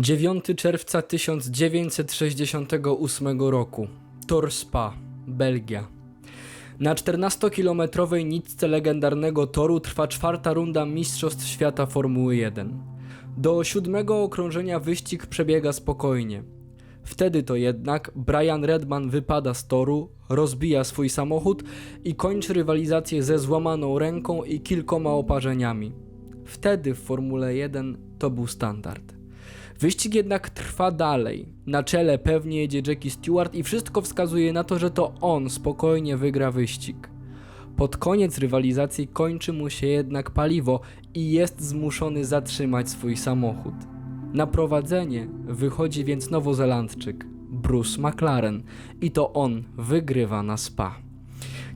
9 czerwca 1968 roku. Tor Spa, Belgia. Na 14-kilometrowej nitce legendarnego toru trwa czwarta runda Mistrzostw Świata Formuły 1. Do siódmego okrążenia wyścig przebiega spokojnie. Wtedy to jednak Brian Redman wypada z toru, rozbija swój samochód i kończy rywalizację ze złamaną ręką i kilkoma oparzeniami. Wtedy w Formule 1 to był standard. Wyścig jednak trwa dalej. Na czele pewnie jedzie Jackie Stewart i wszystko wskazuje na to, że to on spokojnie wygra wyścig. Pod koniec rywalizacji kończy mu się jednak paliwo i jest zmuszony zatrzymać swój samochód. Na prowadzenie wychodzi więc Nowozelandczyk Bruce McLaren i to on wygrywa na Spa.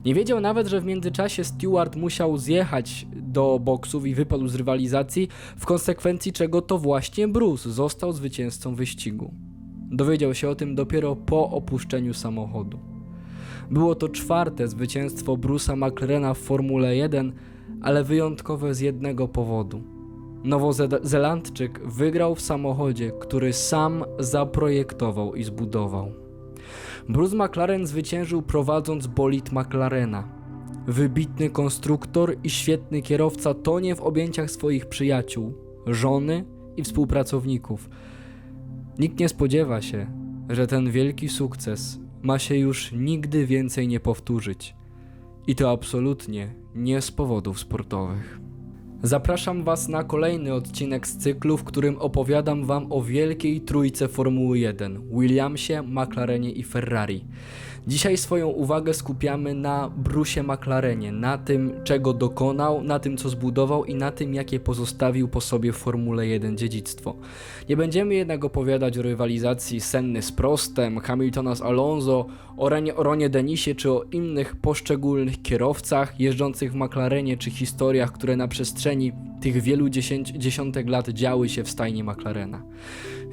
Nie wiedział nawet, że w międzyczasie Stewart musiał zjechać do boksów i wypadł z rywalizacji, w konsekwencji czego to właśnie Bruce został zwycięzcą wyścigu. Dowiedział się o tym dopiero po opuszczeniu samochodu. Było to czwarte zwycięstwo Bruce'a McLarena w Formule 1, ale wyjątkowe z jednego powodu. Nowozelandczyk wygrał w samochodzie, który sam zaprojektował i zbudował. Bruce McLaren zwyciężył prowadząc bolid McLarena. Wybitny konstruktor i świetny kierowca tonie w objęciach swoich przyjaciół, żony i współpracowników. Nikt nie spodziewa się, że ten wielki sukces ma się już nigdy więcej nie powtórzyć. I to absolutnie nie z powodów sportowych. Zapraszam Was na kolejny odcinek z cyklu, w którym opowiadam Wam o wielkiej trójce Formuły 1 Williamsie, McLarenie i Ferrari. Dzisiaj swoją uwagę skupiamy na Brusie McLarenie, na tym czego dokonał, na tym co zbudował i na tym jakie pozostawił po sobie w Formule 1 dziedzictwo. Nie będziemy jednak opowiadać o rywalizacji Senny z Prostem, Hamiltona z Alonso, o, Renie, Ronie Denisie czy o innych poszczególnych kierowcach jeżdżących w McLarenie czy historiach, które na przestrzeni tych wielu dziesiątek lat działy się w stajni McLarena.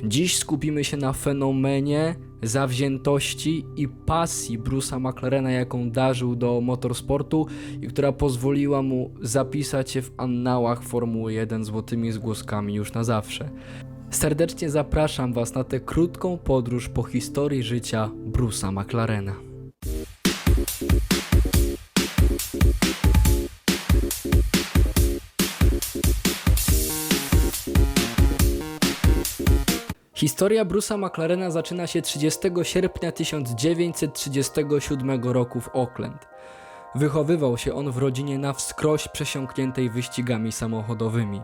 Dziś skupimy się na fenomenie zawziętości i pasji Bruce'a McLarena, jaką darzył do motorsportu i która pozwoliła mu zapisać się w annałach Formuły 1 złotymi zgłoskami już na zawsze. Serdecznie zapraszam Was na tę krótką podróż po historii życia Bruce'a McLarena. Historia Bruce'a McLarena zaczyna się 30 sierpnia 1937 roku w Auckland. Wychowywał się on w rodzinie na wskroś przesiąkniętej wyścigami samochodowymi.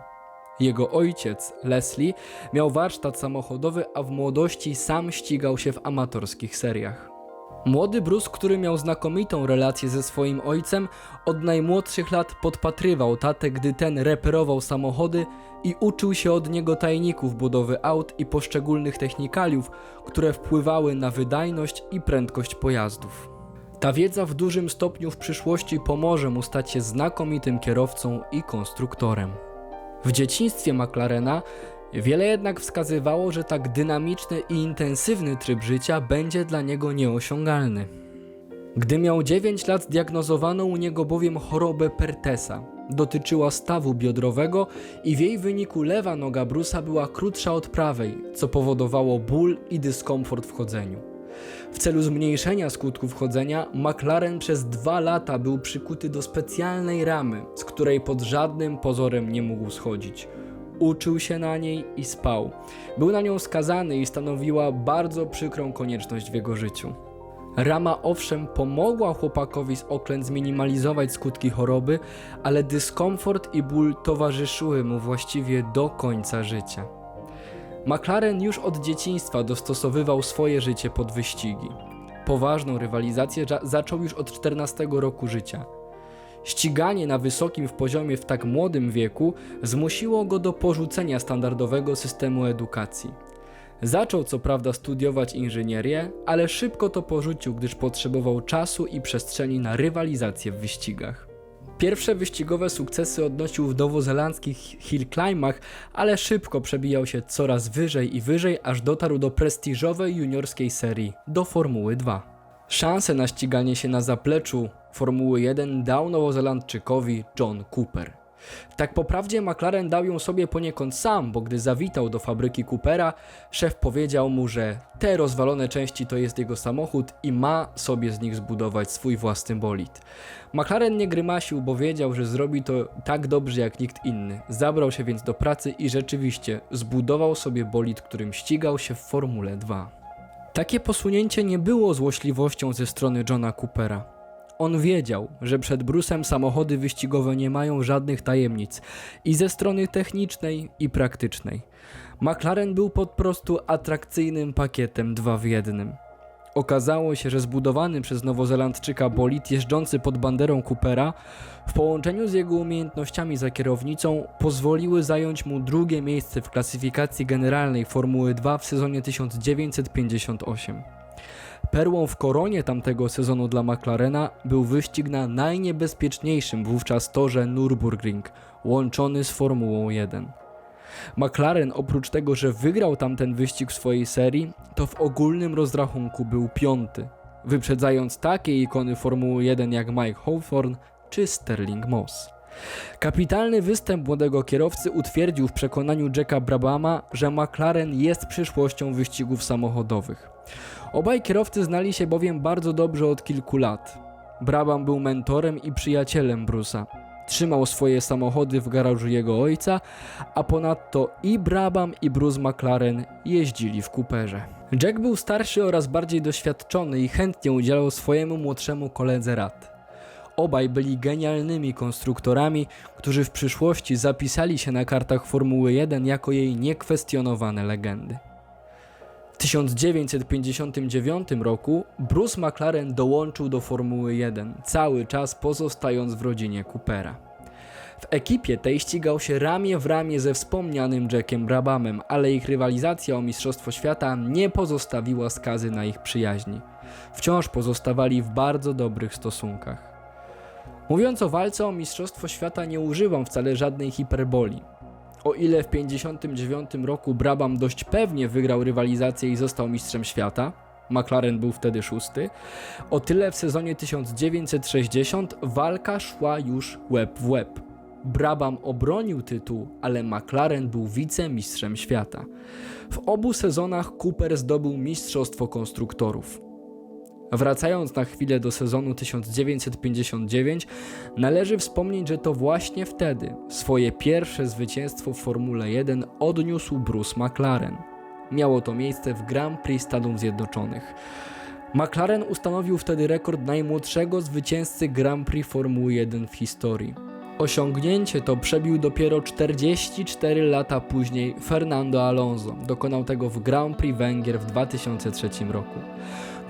Jego ojciec, Leslie, miał warsztat samochodowy, a w młodości sam ścigał się w amatorskich seriach. Młody Bruce, który miał znakomitą relację ze swoim ojcem, od najmłodszych lat podpatrywał tatę, gdy ten reperował samochody i uczył się od niego tajników budowy aut i poszczególnych technikaliów, które wpływały na wydajność i prędkość pojazdów. Ta wiedza w dużym stopniu w przyszłości pomoże mu stać się znakomitym kierowcą i konstruktorem. W dzieciństwie McLarena wiele jednak wskazywało, że tak dynamiczny i intensywny tryb życia będzie dla niego nieosiągalny. Gdy miał 9 lat, diagnozowano u niego bowiem chorobę Pertesa. Dotyczyła stawu biodrowego i w jej wyniku lewa noga Brusa była krótsza od prawej, co powodowało ból i dyskomfort w chodzeniu. W celu zmniejszenia skutków chodzenia, McLaren przez dwa lata był przykuty do specjalnej ramy, z której pod żadnym pozorem nie mógł schodzić. Uczył się na niej i spał. Był na nią skazany i stanowiła bardzo przykrą konieczność w jego życiu. Rama owszem pomogła chłopakowi z Oakland zminimalizować skutki choroby, ale dyskomfort i ból towarzyszyły mu właściwie do końca życia. McLaren już od dzieciństwa dostosowywał swoje życie pod wyścigi. Poważną rywalizację zaczął już od 14 roku życia. Ściganie na wysokim poziomie w tak młodym wieku zmusiło go do porzucenia standardowego systemu edukacji. Zaczął co prawda studiować inżynierię, ale szybko to porzucił, gdyż potrzebował czasu i przestrzeni na rywalizację w wyścigach. Pierwsze wyścigowe sukcesy odnosił w nowozelandzkich hill climbach, ale szybko przebijał się coraz wyżej i wyżej, aż dotarł do prestiżowej juniorskiej serii, do Formuły 2. Szansę na ściganie się na zapleczu Formuły 1 dał nowozelandczykowi John Cooper. Tak po prawdzie McLaren dał ją sobie poniekąd sam, bo gdy zawitał do fabryki Coopera, szef powiedział mu, że te rozwalone części to jest jego samochód i ma sobie z nich zbudować swój własny bolid. McLaren nie grymasił, bo wiedział, że zrobi to tak dobrze jak nikt inny. Zabrał się więc do pracy i rzeczywiście zbudował sobie bolid, którym ścigał się w Formule 2. Takie posunięcie nie było złośliwością ze strony Johna Coopera. On wiedział, że przed Brusem samochody wyścigowe nie mają żadnych tajemnic i ze strony technicznej i praktycznej. McLaren był po prostu atrakcyjnym pakietem dwa w jednym. Okazało się, że zbudowany przez Nowozelandczyka bolid jeżdżący pod banderą Coopera w połączeniu z jego umiejętnościami za kierownicą pozwoliły zająć mu drugie miejsce w klasyfikacji generalnej Formuły 2 w sezonie 1958. Perłą w koronie tamtego sezonu dla McLarena był wyścig na najniebezpieczniejszym wówczas torze Nürburgring, łączony z Formułą 1. McLaren oprócz tego, że wygrał tamten wyścig w swojej serii, to w ogólnym rozrachunku był piąty, wyprzedzając takie ikony Formuły 1 jak Mike Hawthorne czy Sterling Moss. Kapitalny występ młodego kierowcy utwierdził w przekonaniu Jacka Brabhama, że McLaren jest przyszłością wyścigów samochodowych. Obaj kierowcy znali się bowiem bardzo dobrze od kilku lat. Brabham był mentorem i przyjacielem Bruce'a. Trzymał swoje samochody w garażu jego ojca, a ponadto i Brabham i Bruce McLaren jeździli w Cooperze. Jack był starszy oraz bardziej doświadczony i chętnie udzielał swojemu młodszemu koledze rad. Obaj byli genialnymi konstruktorami, którzy w przyszłości zapisali się na kartach Formuły 1 jako jej niekwestionowane legendy. W 1959 roku Bruce McLaren dołączył do Formuły 1, cały czas pozostając w rodzinie Coopera. W ekipie tej ścigał się ramię w ramię ze wspomnianym Jackiem Brabhamem, ale ich rywalizacja o Mistrzostwo Świata nie pozostawiła skazy na ich przyjaźni. Wciąż pozostawali w bardzo dobrych stosunkach. Mówiąc o walce o Mistrzostwo Świata nie używam wcale żadnej hiperboli. O ile w 1959 roku Brabham dość pewnie wygrał rywalizację i został mistrzem świata, McLaren był wtedy szósty, o tyle w sezonie 1960 walka szła już łeb w łeb. Brabham obronił tytuł, ale McLaren był wicemistrzem świata. W obu sezonach Cooper zdobył mistrzostwo konstruktorów. Wracając na chwilę do sezonu 1959, należy wspomnieć, że to właśnie wtedy swoje pierwsze zwycięstwo w Formule 1 odniósł Bruce McLaren. Miało to miejsce w Grand Prix Stanów Zjednoczonych. McLaren ustanowił wtedy rekord najmłodszego zwycięzcy Grand Prix Formuły 1 w historii. Osiągnięcie to przebił dopiero 44 lata później Fernando Alonso. Dokonał tego w Grand Prix Węgier w 2003 roku.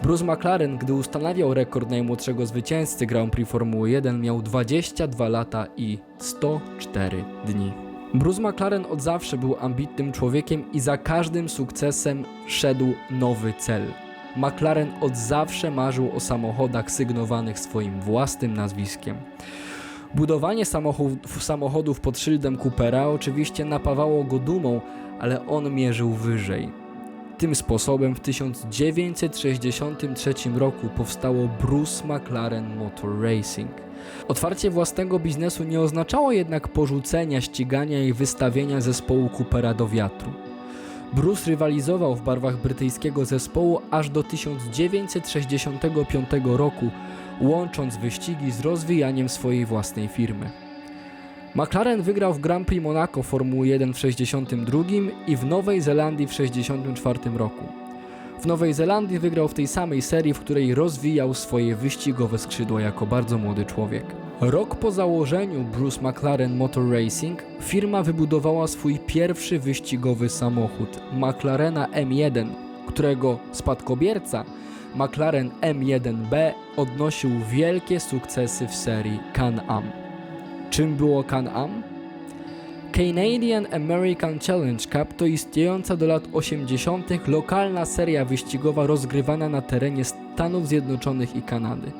Bruce McLaren, gdy ustanawiał rekord najmłodszego zwycięzcy Grand Prix Formuły 1, miał 22 lata i 104 dni. Bruce McLaren od zawsze był ambitnym człowiekiem i za każdym sukcesem szedł nowy cel. McLaren od zawsze marzył o samochodach sygnowanych swoim własnym nazwiskiem. Budowanie samochodów, samochodów pod szyldem Coopera oczywiście napawało go dumą, ale on mierzył wyżej. Tym sposobem w 1963 roku powstało Bruce McLaren Motor Racing. Otwarcie własnego biznesu nie oznaczało jednak porzucenia ścigania i wystawienia zespołu Coopera do wiatru. Bruce rywalizował w barwach brytyjskiego zespołu aż do 1965 roku, łącząc wyścigi z rozwijaniem swojej własnej firmy. McLaren wygrał w Grand Prix Monaco Formuły 1 w 62 i w Nowej Zelandii w 64 roku. W Nowej Zelandii wygrał w tej samej serii, w której rozwijał swoje wyścigowe skrzydła jako bardzo młody człowiek. Rok po założeniu Bruce McLaren Motor Racing firma wybudowała swój pierwszy wyścigowy samochód McLarena M1, którego spadkobierca McLaren M1B odnosił wielkie sukcesy w serii Can-Am. Czym było Can-Am? Canadian American Challenge Cup to istniejąca do lat 80. lokalna seria wyścigowa rozgrywana na terenie Stanów Zjednoczonych i Kanady.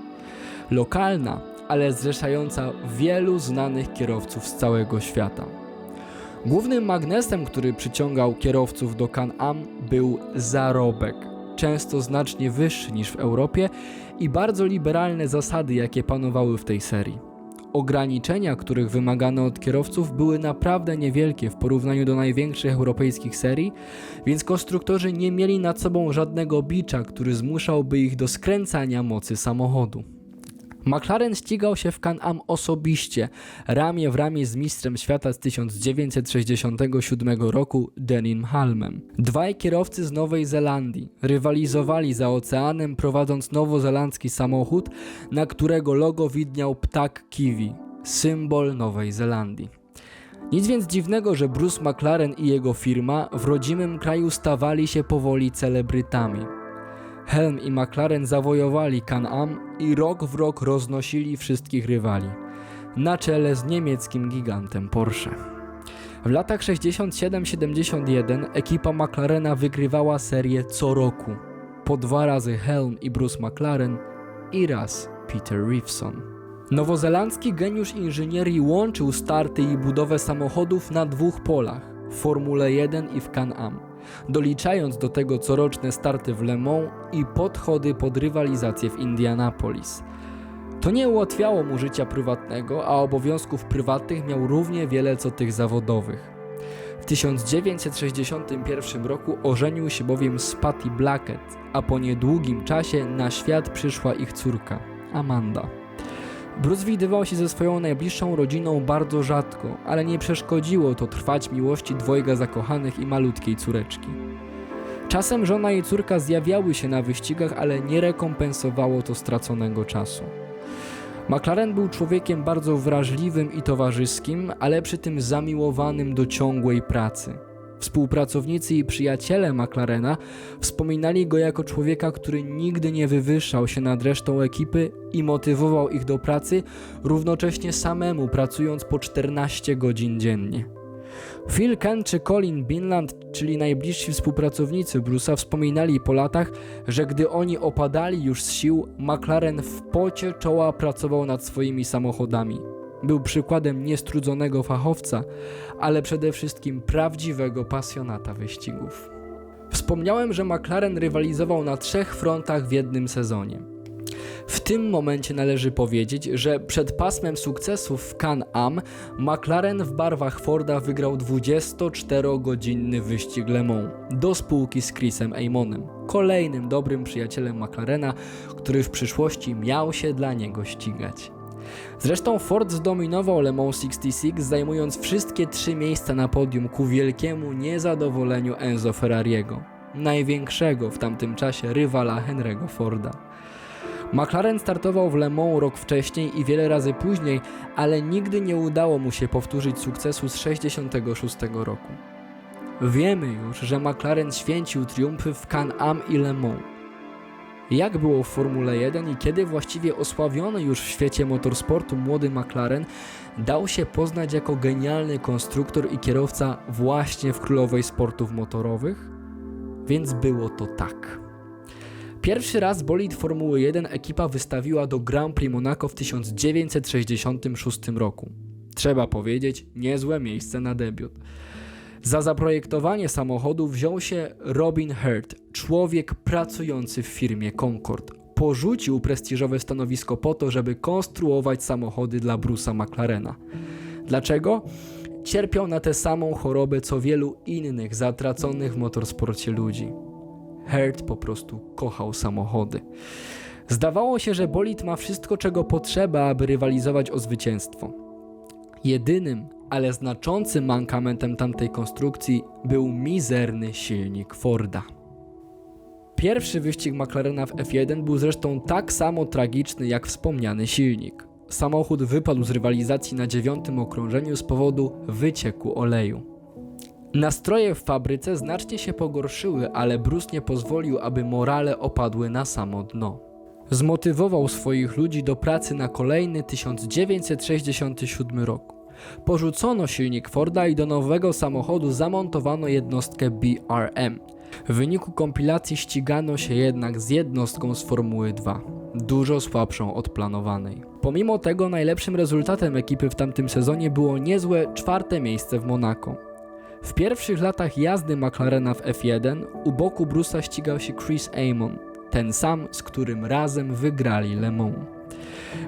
Lokalna, ale zrzeszająca wielu znanych kierowców z całego świata. Głównym magnesem, który przyciągał kierowców do Can-Am był zarobek, często znacznie wyższy niż w Europie i bardzo liberalne zasady, jakie panowały w tej serii. Ograniczenia, których wymagano od kierowców, były naprawdę niewielkie w porównaniu do największych europejskich serii, więc konstruktorzy nie mieli nad sobą żadnego bicza, który zmuszałby ich do skręcania mocy samochodu. McLaren ścigał się w Can-Am osobiście, ramię w ramię z mistrzem świata z 1967 roku Denim Halmem. Dwaj kierowcy z Nowej Zelandii rywalizowali za oceanem prowadząc nowozelandzki samochód, na którego logo widniał ptak kiwi, symbol Nowej Zelandii. Nic więc dziwnego, że Bruce McLaren i jego firma w rodzimym kraju stawali się powoli celebrytami. Helm i McLaren zawojowali Can-Am i rok w rok roznosili wszystkich rywali, na czele z niemieckim gigantem Porsche. W latach 67-71 ekipa McLarena wygrywała serię co roku. Po dwa razy Helm i Bruce McLaren i raz Peter Rivson. Nowozelandzki geniusz inżynierii łączył starty i budowę samochodów na dwóch polach w Formule 1 i w Can-Am doliczając do tego coroczne starty w Le Mans i podchody pod rywalizację w Indianapolis. To nie ułatwiało mu życia prywatnego, a obowiązków prywatnych miał równie wiele co tych zawodowych. W 1961 roku ożenił się bowiem z Patty Blackett, a po niedługim czasie na świat przyszła ich córka, Amanda. Bruce widywał się ze swoją najbliższą rodziną bardzo rzadko, ale nie przeszkodziło to trwać miłości dwojga zakochanych i malutkiej córeczki. Czasem żona i córka zjawiały się na wyścigach, ale nie rekompensowało to straconego czasu. McLaren był człowiekiem bardzo wrażliwym i towarzyskim, ale przy tym zamiłowanym do ciągłej pracy. Współpracownicy i przyjaciele McLarena wspominali go jako człowieka, który nigdy nie wywyższał się nad resztą ekipy i motywował ich do pracy, równocześnie samemu pracując po 14 godzin dziennie. Phil Kent czy Colin Binland, czyli najbliżsi współpracownicy Bruce'a, wspominali po latach, że gdy oni opadali już z sił, McLaren w pocie czoła pracował nad swoimi samochodami. Był przykładem niestrudzonego fachowca, ale przede wszystkim prawdziwego pasjonata wyścigów. Wspomniałem, że McLaren rywalizował na trzech frontach w jednym sezonie. W tym momencie należy powiedzieć, że przed pasmem sukcesów w Can-Am McLaren w barwach Forda wygrał 24-godzinny wyścig Le Mans do spółki z Chrisem Amonem, kolejnym dobrym przyjacielem McLarena, który w przyszłości miał się dla niego ścigać. Zresztą Ford zdominował Le Mans 66, zajmując wszystkie trzy miejsca na podium ku wielkiemu niezadowoleniu Enzo Ferrariego, największego w tamtym czasie rywala Henry'ego Forda. McLaren startował w Le Mans rok wcześniej i wiele razy później, ale nigdy nie udało mu się powtórzyć sukcesu z 66 roku. Wiemy już, że McLaren święcił triumfy w Can-Am i Le Mans. Jak było w Formule 1 i kiedy właściwie osławiony już w świecie motorsportu młody McLaren dał się poznać jako genialny konstruktor i kierowca właśnie w królowej sportów motorowych? Więc było to tak. Pierwszy raz bolid Formuły 1 ekipa wystawiła do Grand Prix Monaco w 1966 roku. Trzeba powiedzieć, niezłe miejsce na debiut. Za zaprojektowanie samochodu wziął się Robin Hurt, człowiek pracujący w firmie Concord. Porzucił prestiżowe stanowisko po to, żeby konstruować samochody dla Bruce'a McLarena. Dlaczego? Cierpiał na tę samą chorobę co wielu innych zatraconych w motorsporcie ludzi. Hurt po prostu kochał samochody. Zdawało się, że bolid ma wszystko, czego potrzeba, aby rywalizować o zwycięstwo. Jedynym, ale znaczącym mankamentem tamtej konstrukcji był mizerny silnik Forda. Pierwszy wyścig McLarena w F1 był zresztą tak samo tragiczny jak wspomniany silnik. Samochód wypadł z rywalizacji na dziewiątym okrążeniu z powodu wycieku oleju. Nastroje w fabryce znacznie się pogorszyły, ale Bruce nie pozwolił, aby morale opadły na samo dno. Zmotywował swoich ludzi do pracy na kolejny 1967 rok. Porzucono silnik Forda i do nowego samochodu zamontowano jednostkę BRM. W wyniku kompilacji ścigano się jednak z jednostką z Formuły 2, dużo słabszą od planowanej. Pomimo tego najlepszym rezultatem ekipy w tamtym sezonie było niezłe czwarte miejsce w Monako. W pierwszych latach jazdy McLarena w F1 u boku Bruce'a ścigał się Chris Amon, ten sam, z którym razem wygrali Le Mans.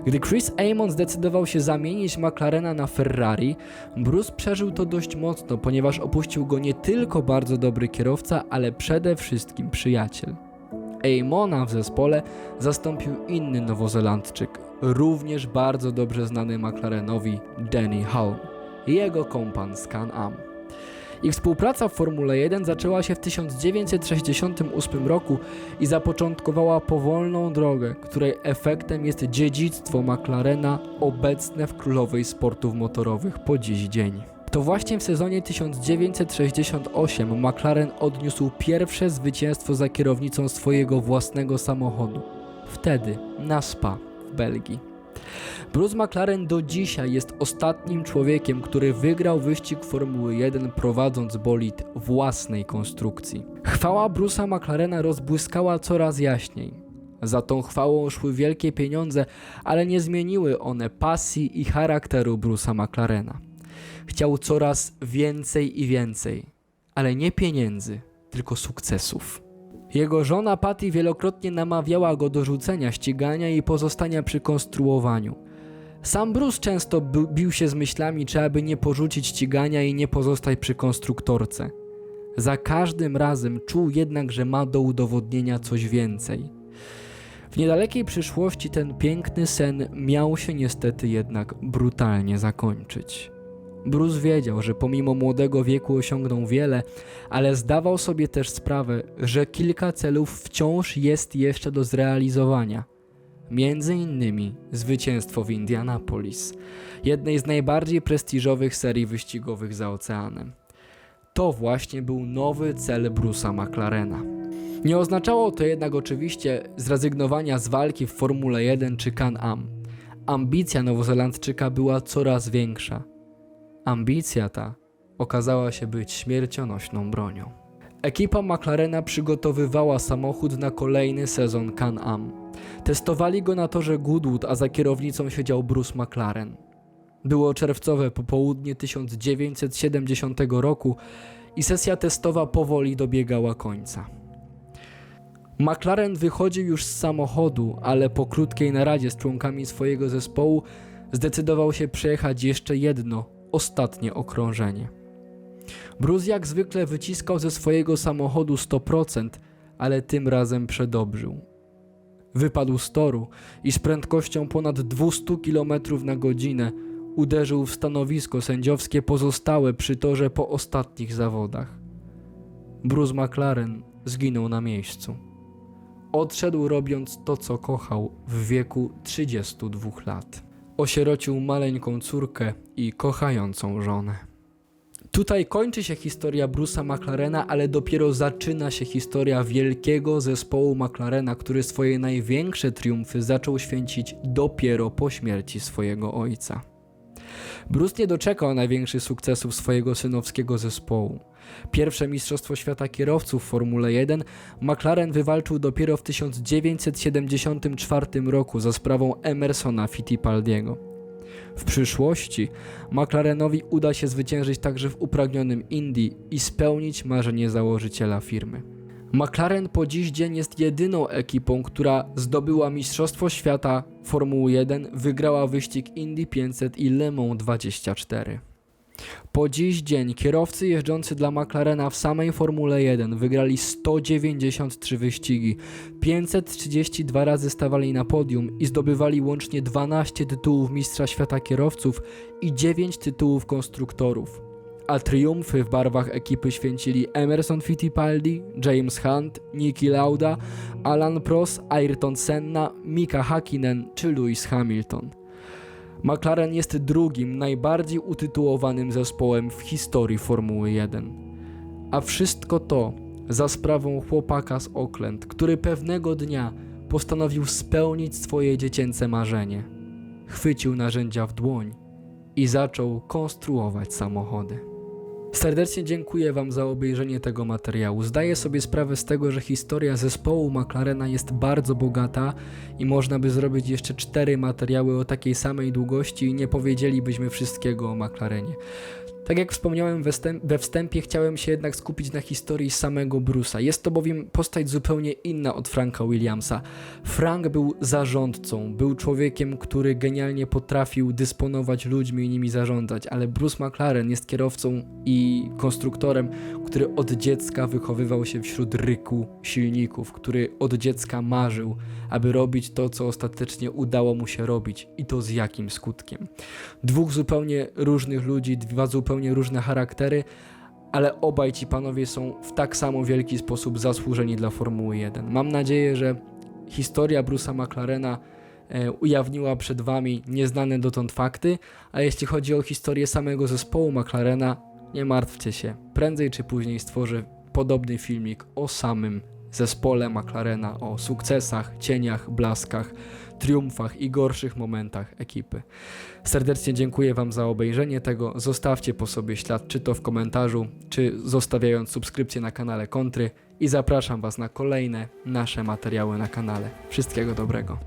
Gdy Chris Amon zdecydował się zamienić McLarena na Ferrari, Bruce przeżył to dość mocno, ponieważ opuścił go nie tylko bardzo dobry kierowca, ale przede wszystkim przyjaciel. Amona w zespole zastąpił inny Nowozelandczyk, również bardzo dobrze znany McLarenowi Danny Hulme, jego kompan z Can-Am. Ich współpraca w Formule 1 zaczęła się w 1968 roku i zapoczątkowała powolną drogę, której efektem jest dziedzictwo McLarena obecne w królowej sportów motorowych po dziś dzień. To właśnie w sezonie 1968 McLaren odniósł pierwsze zwycięstwo za kierownicą swojego własnego samochodu. Wtedy na Spa w Belgii. Bruce McLaren do dzisiaj jest ostatnim człowiekiem, który wygrał wyścig Formuły 1 prowadząc bolid własnej konstrukcji. Chwała Bruce'a McLarena rozbłyskała coraz jaśniej. Za tą chwałą szły wielkie pieniądze, ale nie zmieniły one pasji i charakteru Bruce'a McLarena. Chciał coraz więcej i więcej, ale nie pieniędzy, tylko sukcesów. Jego żona Patty wielokrotnie namawiała go do rzucenia ścigania i pozostania przy konstruowaniu. Sam Bruce często bi- bił się z myślami, czy aby nie porzucić ścigania i nie pozostać przy konstruktorce. Za każdym razem czuł jednak, że ma do udowodnienia coś więcej. W niedalekiej przyszłości ten piękny sen miał się niestety jednak brutalnie zakończyć. Bruce wiedział, że pomimo młodego wieku osiągnął wiele, ale zdawał sobie też sprawę, że kilka celów wciąż jest jeszcze do zrealizowania. Między innymi zwycięstwo w Indianapolis, jednej z najbardziej prestiżowych serii wyścigowych za oceanem. To właśnie był nowy cel Bruce'a McLarena. Nie oznaczało to jednak oczywiście zrezygnowania z walki w Formule 1 czy Can-Am. Ambicja Nowozelandczyka była coraz większa. Ambicja ta okazała się być śmiercionośną bronią. Ekipa McLarena przygotowywała samochód na kolejny sezon Can-Am. Testowali go na torze Goodwood, a za kierownicą siedział Bruce McLaren. Było czerwcowe popołudnie 1970 roku i sesja testowa powoli dobiegała końca. McLaren wychodził już z samochodu, ale po krótkiej naradzie z członkami swojego zespołu zdecydował się przejechać jeszcze jedno, ostatnie okrążenie. Bruce jak zwykle wyciskał ze swojego samochodu 100%, ale tym razem przedobrzył. Wypadł z toru i z prędkością ponad 200 km na godzinę uderzył w stanowisko sędziowskie pozostałe przy torze po ostatnich zawodach. Bruce McLaren zginął na miejscu. Odszedł robiąc to, co kochał w wieku 32 lat. Osierocił maleńką córkę i kochającą żonę. Tutaj kończy się historia Bruce'a McLarena, ale dopiero zaczyna się historia wielkiego zespołu McLarena, który swoje największe triumfy zaczął święcić dopiero po śmierci swojego ojca. Bruce nie doczekał największych sukcesów swojego synowskiego zespołu. Pierwsze Mistrzostwo Świata Kierowców w Formule 1 McLaren wywalczył dopiero w 1974 roku za sprawą Emersona Fittipaldiego. W przyszłości McLarenowi uda się zwyciężyć także w upragnionym Indy i spełnić marzenie założyciela firmy. McLaren po dziś dzień jest jedyną ekipą, która zdobyła Mistrzostwo Świata Formuły 1, wygrała wyścig Indy 500 i Le Mans 24. Po dziś dzień kierowcy jeżdżący dla McLarena w samej Formule 1 wygrali 193 wyścigi, 532 razy stawali na podium i zdobywali łącznie 12 tytułów Mistrza Świata Kierowców i 9 tytułów konstruktorów. A triumfy w barwach ekipy święcili Emerson Fittipaldi, James Hunt, Niki Lauda, Alan Prost, Ayrton Senna, Mika Hakkinen czy Lewis Hamilton. McLaren jest drugim najbardziej utytułowanym zespołem w historii Formuły 1. A wszystko to za sprawą chłopaka z Oakland, który pewnego dnia postanowił spełnić swoje dziecięce marzenie. Chwycił narzędzia w dłoń i zaczął konstruować samochody. Serdecznie dziękuję Wam za obejrzenie tego materiału. Zdaję sobie sprawę z tego, że historia zespołu McLarena jest bardzo bogata i można by zrobić jeszcze cztery materiały o takiej samej długości i nie powiedzielibyśmy wszystkiego o McLarenie. Tak jak wspomniałem we, wstęp, we wstępie, chciałem się jednak skupić na historii samego Bruce'a. Jest to bowiem postać zupełnie inna od Franka Williamsa. Frank był zarządcą, był człowiekiem, który genialnie potrafił dysponować ludźmi i nimi zarządzać, ale Bruce McLaren jest kierowcą i konstruktorem, który od dziecka wychowywał się wśród ryku silników, który od dziecka marzył, aby robić to, co ostatecznie udało mu się robić i to z jakim skutkiem. Dwóch zupełnie różnych ludzi, dwa zupełnie różne charaktery, ale obaj ci panowie są w tak samo wielki sposób zasłużeni dla Formuły 1. Mam nadzieję, że historia Bruce'a McLarena e, ujawniła przed Wami nieznane dotąd fakty, a jeśli chodzi o historię samego zespołu McLarena, nie martwcie się, prędzej czy później stworzę podobny filmik o samym zespole McLarena, o sukcesach, cieniach, blaskach, triumfach i gorszych momentach ekipy. Serdecznie dziękuję Wam za obejrzenie tego. Zostawcie po sobie ślad, czy to w komentarzu, czy zostawiając subskrypcję na kanale Kontry i zapraszam Was na kolejne nasze materiały na kanale. Wszystkiego dobrego.